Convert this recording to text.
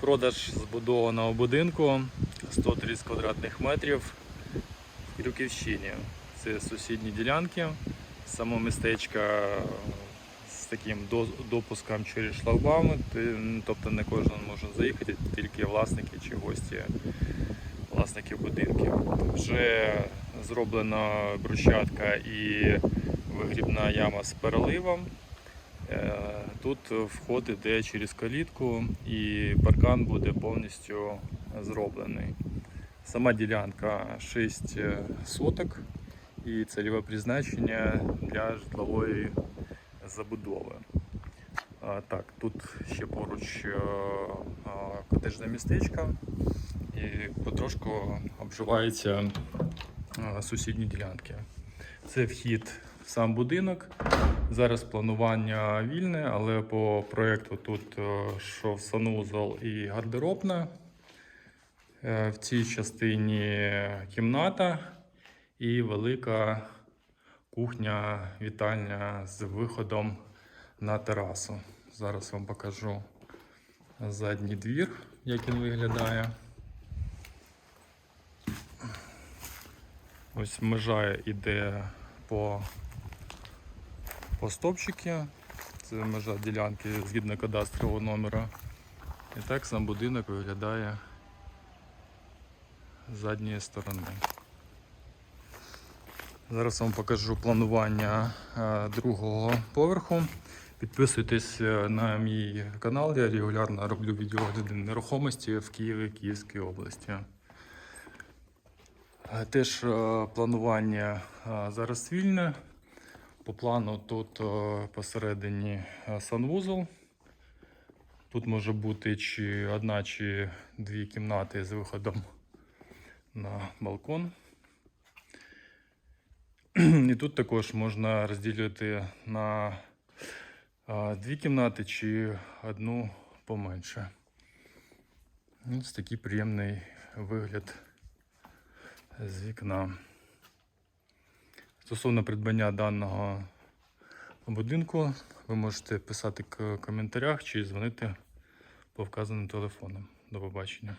Продаж збудованого будинку 130 квадратних метрів в Крюківщині. Це сусідні ділянки, само містечко з таким допуском через шлагбауми, тобто не кожен може заїхати, тільки власники чи гості власників будинків. Вже зроблена брусчатка і вигрібна яма з переливом. Е, Тут вход іде через калітку і паркан буде повністю зроблений. Сама ділянка 6 соток і цільове призначення для житлової забудови. Так, тут ще поруч е, а, котеджне містечко і потрошку обживаються сусідні ділянки. Це вхід в сам будинок. Зараз планування вільне, але по проєкту тут е, що санузел і гардеробна. Е, В цій частині кімната і велика кухня, вітальня з виходом на терасу. Зараз вам покажу задній двір, як він виглядає. Ось межа йде по, по стопчики. Це межа ділянки згідно кадастрового номера. І так сам будинок виглядає з задньої сторони. Зараз вам покажу планування е, другого поверху. Підписуйтесь е, на мій канал, я регулярно роблю відеогляди нерухомості в Києві, Київській області. Е, Теж планування зараз вільне. По плану тут е, посередині е, санвузол. Тут може бути чи одна, чи дві кімнати з виходом на балкон. І тут також можна розділити на дві кімнати чи одну поменше. Ось такий приємний вигляд з вікна. Стосовно придбання даного будинку, ви можете писати в коментарях чи дзвонити по вказаним телефонам. До побачення.